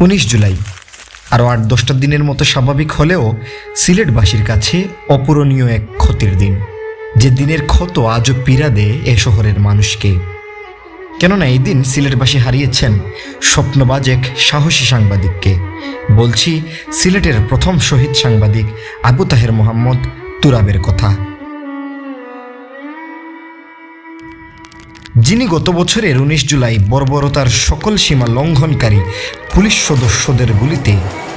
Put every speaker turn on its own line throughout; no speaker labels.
উনিশ জুলাই। আরও আট দশটা দিনের মতো স্বাভাবিক হলেও সিলেটবাসীর কাছে অপূরণীয় এক ক্ষতির দিন। যে দিনের ক্ষত আজও পীড়া দেয় এ শহরের মানুষকে। কেননা এই দিন সিলেটবাসী হারিয়েছেন স্বপ্নবাজ এক সাহসী সাংবাদিককে। বলছি, সিলেটের প্রথম শহীদ সাংবাদিক আবু তাহের মোহাম্মদ তুরাবের কথা। যিনি গত বছরের উনিশ জুলাই বর্বরতার সকল সীমা লঙ্ঘনকারী পুলিশ সদস্যদের গুলিতে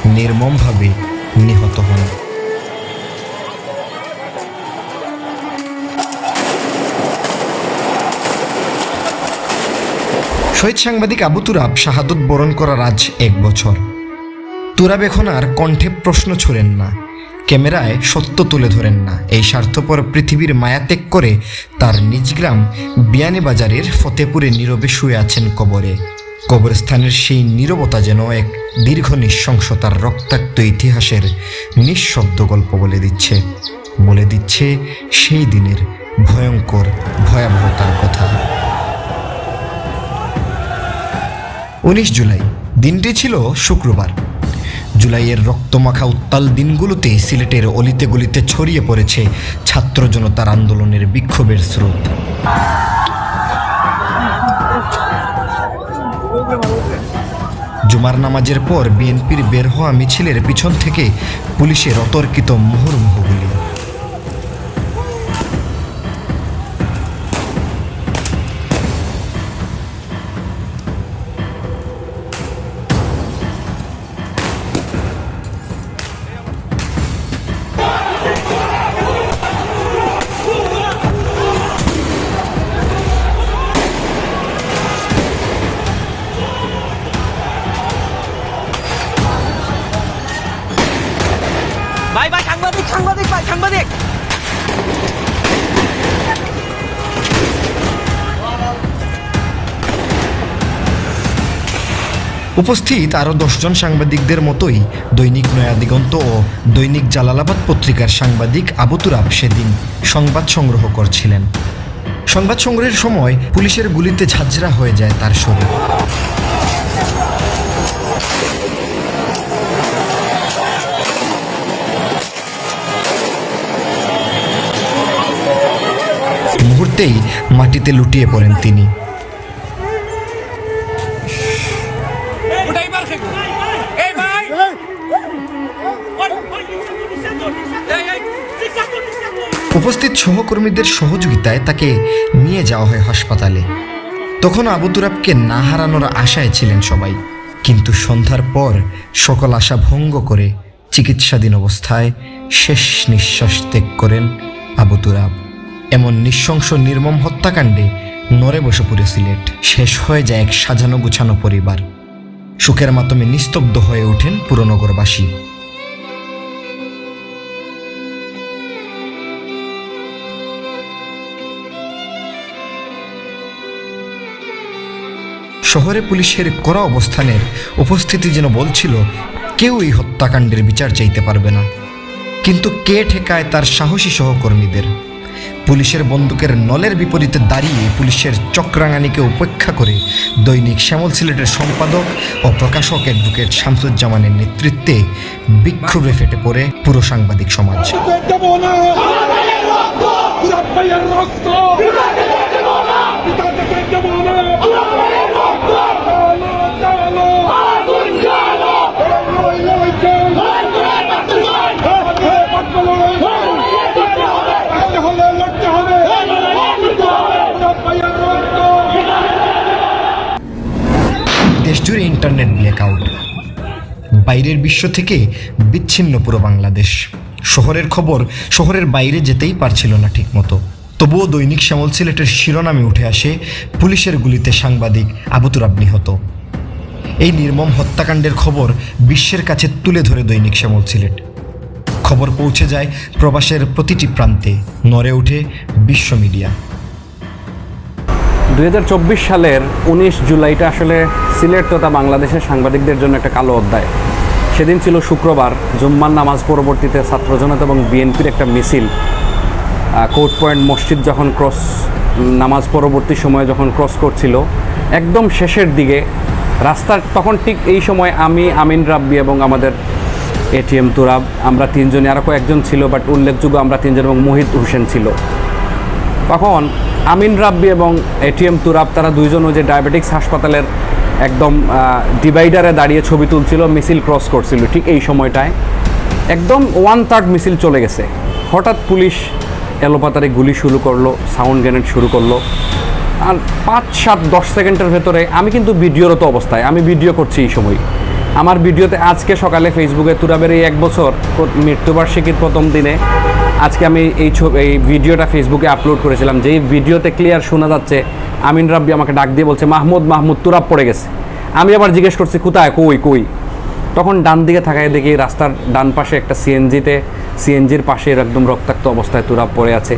নির্মমভাবে নিহত হন। শহীদ সাংবাদিক আবু তুরাব শাহাদত বরণ করার আজ এক বছর। তুরাব এখন আর কণ্ঠে প্রশ্ন ছুড়েন না। ক্যামেরায় সত্য তুলে ধরেন না। এই স্বার্থপর পৃথিবীর মায়া ত্যাগ করে তার নিজ গ্রাম বিয়ানীবাজারের ফতেপুরে নীরবে শুয়ে আছেন কবরে। কবরস্থানের সেই নীরবতা যেন এক দীর্ঘ নিঃশংসতার রক্তাক্ত ইতিহাসের নিঃশব্দ গল্প বলে দিচ্ছে। বলে দিচ্ছে সেই দিনের ভয়ঙ্কর ভয়াবহতার কথা। উনিশ জুলাই, দিনটি ছিল শুক্রবার। জুলাইয়ের রক্তমাখা উত্তাল দিনগুলোতে সিলেটের অলিতে গলিতে ছড়িয়ে পড়েছে ছাত্র জনতার আন্দোলনের বিক্ষোভের স্রোত। জুমার নামাজের পর বিএনপির বের হওয়া মিছিলের পিছন থেকে পুলিশের অতর্কিত মুহুর্মুহ উপস্থিত আরও দশজন সাংবাদিকদের মতোই দৈনিক নয়া দিগন্ত ও দৈনিক জালালাবাদ পত্রিকার সাংবাদিক আবু তুরাব সেদিন সংবাদ সংগ্রহ করছিলেন। সংবাদ সংগ্রহের সময় পুলিশের গুলিতে ঝাঁঝরা হয়ে যায় তার শরীর। মুহূর্তেই মাটিতে লুটিয়ে পড়েন তিনি। উপস্থিত সহকর্মীদের সহযোগিতায় তাকে নিয়ে যাওয়া হয় হাসপাতালে। তখন আবু তুরাবকে না হারানোর আশায় ছিলেন সবাই। কিন্তু সন্ধ্যার পর সকল আশা ভঙ্গ করে চিকিৎসাধীন অবস্থায় শেষ নিঃশ্বাস ত্যাগ করেন আবু তুরাব। এমন নৃশংস নির্মম হত্যাকাণ্ডে নরে বসে পড়ে সিলেট। শেষ হয়ে যায় এক সাজানো গুছানো পরিবার। সুখের মাধ্যমে নিস্তব্ধ হয়ে ওঠেন পুরনগরবাসী। শহরে পুলিশের কড়া অবস্থানের উপস্থিতি যেন বলছিল, কেউ এই হত্যাকাণ্ডের বিচার চাইতে পারবে না। কিন্তু কে ঠেকায় তার সাহসী সহকর্মীদের? পুলিশের বন্দুকের নলের বিপরীতে দাঁড়িয়ে পুলিশের চক্রাঙ্গানিকে উপেক্ষা করে দৈনিক শ্যামল সিলেটের সম্পাদক ও প্রকাশক অ্যাডভোকেট শামসুজ্জামানের নেতৃত্বে বিক্ষোভে ফেটে পড়ে পুরো সাংবাদিক সমাজ
রক্ত পিতাকে দেবো না চালো চালো লড়াই লড়াই চল লড়তে হলে লড়তে হবে পুরা ভাইয়ের রক্ত
দেশজুড়ে ইন্টারনেট ব্ল্যাকআউট বাইরের বিশ্ব থেকে বিচ্ছিন্ন পুরো বাংলাদেশ। শহরের খবর শহরের বাইরে যেতেই পারছিল না ঠিকমতো। তবুও দৈনিক শ্যামল সিলেটের শিরোনামে উঠে আসে পুলিশের গুলিতে সাংবাদিক আবু তুরাব নিহত। এই নির্মম হত্যাকাণ্ডের খবর বিশ্বের কাছে তুলে ধরে দৈনিক শ্যামল সিলেট। খবর পৌঁছে যায় প্রবাসের প্রতিটি প্রান্তে, নড়ে ওঠে বিশ্ব মিডিয়া।
দু হাজার চব্বিশ সালের উনিশ জুলাইটা আসলে সিলেট তথা বাংলাদেশের সাংবাদিকদের জন্য একটা কালো অধ্যায়। সেদিন ছিল শুক্রবার, জুম্মার নামাজ পরবর্তীতে ছাত্র জনতা এবং বিএনপির একটা মিছিল। কোর্ট পয়েন্ট মসজিদ যখন ক্রস নামাজ পরবর্তী সময়ে যখন ক্রস করছিল, একদম শেষের দিকে রাস্তার, তখন ঠিক এই সময় আমি, আমিন রাব্বি এবং আমাদের এটিএম তুরাব, আমরা তিনজনই আরও কয়েকজন ছিল বাট উল্লেখযোগ্য আমরা তিনজন এবং মোহিত হোসেন ছিল। তখন আমিন রাব্বি এবং এটিএম তুরাব, তারা দুইজন ওই যে ডায়াবেটিক্স হাসপাতালের একদম ডিভাইডারে দাঁড়িয়ে ছবি তুলছিল, মিছিল ক্রস করছিল, ঠিক এই সময়টায়। একদম ওয়ান থার্ড মিছিল চলে গেছে। হঠাৎ পুলিশ এলোপাতারে গুলি শুরু করল সাউন্ড গ্রেনেড শুরু করল। আর পাঁচ, সাত, দশ সেকেন্ডের ভেতরে, আমি কিন্তু ভিডিওরত অবস্থায়, আমি ভিডিও করছি এই সময়। আমার ভিডিওতে আজকে সকালে ফেসবুকে তুরাবের এই এক বছর মৃত্যুবার্ষিকীর প্রথম দিনে, আজকে আমি এই ছবি এই ভিডিওটা ফেসবুকে আপলোড করেছিলাম, যেই ভিডিওতে ক্লিয়ার শোনা যাচ্ছে আমিন রাব্বি আমাকে ডাক দিয়ে বলছে, মাহমুদ মাহমুদ তুরাব পড়ে গেছে। আমি আবার জিজ্ঞেস করছি, কোথায়? কই কই? তখন ডান দিকে থাকায় দেখি রাস্তার ডান পাশে একটা সিএনজিতে, সিএনজির পাশে একদম রক্তাক্ত অবস্থায় তুরাব পড়ে আছে।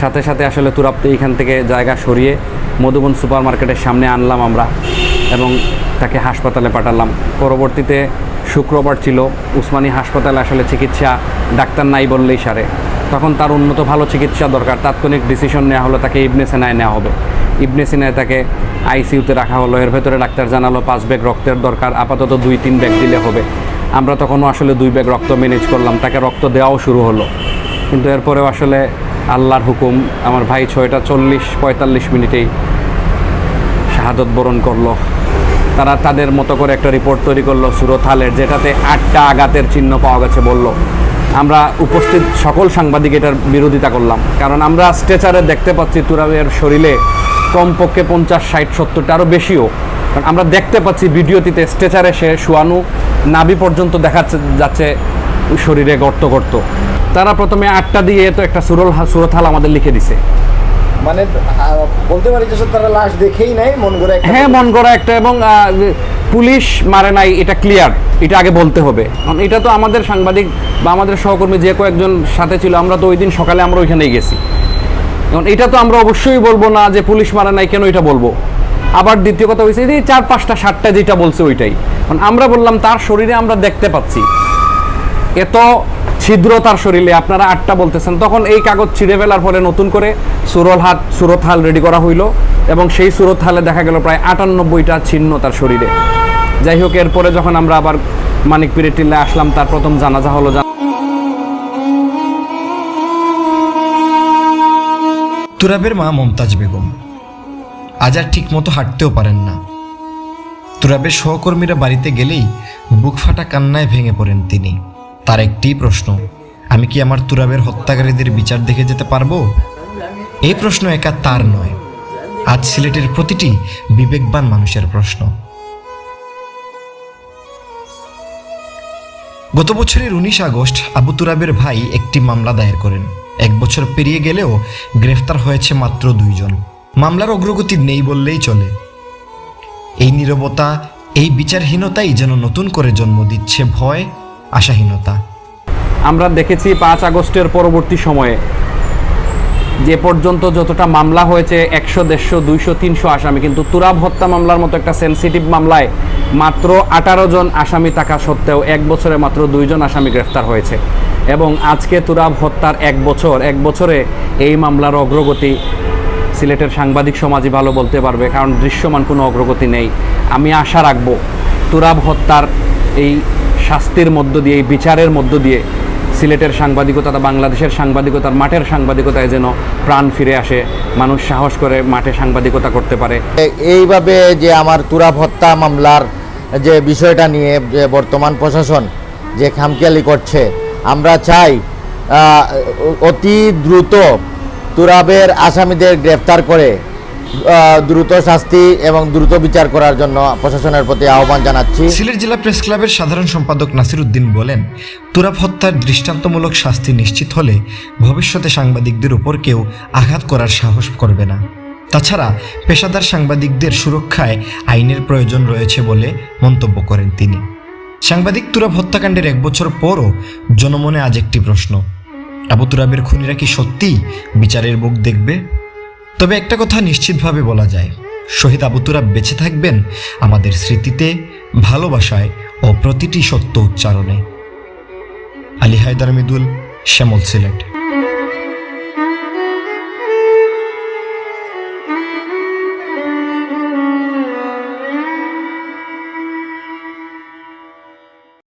সাথে সাথে আসলে তুরাবতে এইখান থেকে জায়গা সরিয়ে মধুবন সুপার মার্কেটের সামনে আনলাম আমরা এবং তাকে হাসপাতালে পাঠালাম। পরবর্তীতে শুক্রবার ছিল, উসমানী হাসপাতালে আসলে চিকিৎসা ডাক্তার নাই বললেই সারে। তখন তার উন্নত ভালো চিকিৎসা দরকার, তাৎক্ষণিক ডিসিশন নেওয়া হলো, তাকে ইবনে সেনায় নেওয়া হবে। ইবনে সিনায় তাকে আইসিইউতে রাখা হলো। এর ভেতরে ডাক্তার জানালো, পাঁচ ব্যাগ রক্তের দরকার, আপাতত দুই, তিন ব্যাগ দিলে হবে। আমরা তখনও আসলে দুই ব্যাগ রক্ত ম্যানেজ করলাম, তাকে রক্ত দেওয়াও শুরু হলো। কিন্তু এরপরেও আসলে আল্লাহর হুকুম, আমার ভাই ছয়টা চল্লিশ, পঁয়তাল্লিশ মিনিটেই শাহাদত বরণ করল। তারা তাদের মতো করে একটা রিপোর্ট তৈরি করল সুরথালের যেটাতে আটটা আঘাতের চিহ্ন পাওয়া গেছে বলল। আমরা উপস্থিত সকল সাংবাদিক এটার বিরোধিতা করলাম, কারণ আমরা স্ট্রেচারে দেখতে পাচ্ছি তুরাবের শরীরে কমপক্ষে পঞ্চাশ ষাট সত্তরটা আরও বেশিও। কারণ আমরা দেখতে পাচ্ছি ভিডিওটিতে স্ট্রেচারে সে শোয়ানো নাভি পর্যন্ত দেখাচ্ছে যাচ্ছে শরীরে গর্ত গর্ত। তারা প্রথমে আটটা দিয়ে তো একটা সুরল সুরথাল আমাদের লিখে দিছে।
মানে বলতে পারি যে তারা লাশ দেখেই নাই মন করে
হ্যাঁ মন করা একটা এবং পুলিশ মারে নাই এটা ক্লিয়ার এটা আগে বলতে হবে। এটা তো আমাদের সাংবাদিক বা আমাদের সহকর্মী যে কয়েকজন সাথে ছিল আমরা তো ওই দিন সকালে আমরা ওইখানেই গেছি। কারণ এটা তো আমরা অবশ্যই বলব না যে পুলিশ মারে নাই কেন এটা বলব। আবার দ্বিতীয় কথা হয়েছে যে চার পাঁচটা, সাতটা যেটা বলছে ওইটাই। কারণ আমরা বললাম, তার শরীরে আমরা দেখতে পাচ্ছি। এত ছিদ্র তার শরীরে, আপনারা আটটা বলতেছেন। তখন এই কাগজ ছিঁড়ে ফেলার পরে নতুন করে সুরল হাত, সুরত হাল রেডি করা হইল এবং সেই সুরত হালে দেখা গেল প্রায় আটানব্বইটা ছিন্ন তার শরীরে। যাই হোক, এরপরে যখন আমরা আবার মানিক পিরিয়ড টিল্লে আসলাম, তার প্রথম জানাজা হলো জান-
তুরাবের মা মমতাজ বেগম। আজ আর ঠিক মতো হাঁটতেও পারেন না। তুরাবের সহকর্মীরা বাড়িতে গেলেই বুক ফাটা কান্নায় ভেঙে পড়েন তিনি। তার একটিই প্রশ্ন, আমি কি আমার তুরাবের হত্যাকারীদের বিচার দেখে যেতে পারব? এই প্রশ্ন একা তার নয়। আজ সিলেটের প্রতিটি বিবেকবান মানুষের প্রশ্ন। গত বছরের উনিশ আগস্ট আবু তুরাবের ভাই একটি মামলা দায়ের করেন। এক বছর পেরিয়ে গেলেও গ্রেফতার হয়েছে মাত্র দুইজন। মামলার অগ্রগতি নেই বললেই চলে। এই নীরবতা, এই বিচারহীনতাই যেন নতুন করে জন্ম দিচ্ছে ভয়, আশাহীনতা।
আমরা দেখেছি পাঁচ আগস্টের পরবর্তী সময়ে যে পর্যন্ত যতটা মামলা হয়েছে, একশো, দেড়শো, দুইশো, তিনশো আসামি, কিন্তু তুরাব হত্যা মামলার মতো একটা সেন্সিটিভ মামলায় মাত্র আঠারো জন আসামি থাকা সত্ত্বেও এক বছরে মাত্র দুইজন আসামি গ্রেফতার হয়েছে। এবং আজকে তুরাব হত্যার এক বছর, এক বছরে এই মামলার অগ্রগতি সিলেটের সাংবাদিক সমাজই ভালো বলতে পারবে, কারণ দৃশ্যমান কোনো অগ্রগতি নেই। আমি আশা রাখব তুরাব হত্যার এই শাস্তির মধ্য দিয়ে, এই বিচারের মধ্য দিয়ে সিলেটের সাংবাদিকতা, বাংলাদেশের সাংবাদিকতার, মাঠের সাংবাদিকতায় যেন প্রাণ ফিরে আসে। মানুষ সাহস করে মাঠে সাংবাদিকতা করতে পারে।
এইভাবে যে আমার তুরাব হত্যা মামলার যে বিষয়টা নিয়ে যে বর্তমান প্রশাসন যে খামখেয়ালি করছে আমরা চাই অতি দ্রুত তুরাবের আসামিদের গ্রেফতার করে দ্রুত শাস্তি এবং দ্রুত বিচার করার জন্য প্রশাসনের প্রতি আহ্বান জানাচ্ছি।
সিলেট জেলা প্রেস ক্লাবের সাধারণ সম্পাদক নাসির উদ্দিন বলেন, তুরাব হত্যার দৃষ্টান্তমূলক শাস্তি নিশ্চিত হলে ভবিষ্যতে সাংবাদিকদের উপর কেউ আঘাত করার সাহস করবে না। তাছাড়া পেশাদার সাংবাদিকদের সুরক্ষায় আইনের প্রয়োজন রয়েছে বলে মন্তব্য করেন তিনি। সাংবাদিক তুরাব হত্যাকাণ্ডের এক বছর পরও জনমনে আজ একটি প্রশ্ন। আবু তুরাবের খুনিরা কি সত্যিই বিচারের বুক দেখবে? তবে একটা কথা নিশ্চিতভাবে বলা যায়, শহীদ আবু তুরাব বেঁচে থাকবেন আমাদের স্মৃতিতে, ভালোবাসায় ও প্রতিটি সত্য উচ্চারণে। আলী হায়দার মিদুল, শ্যামল সিলেট।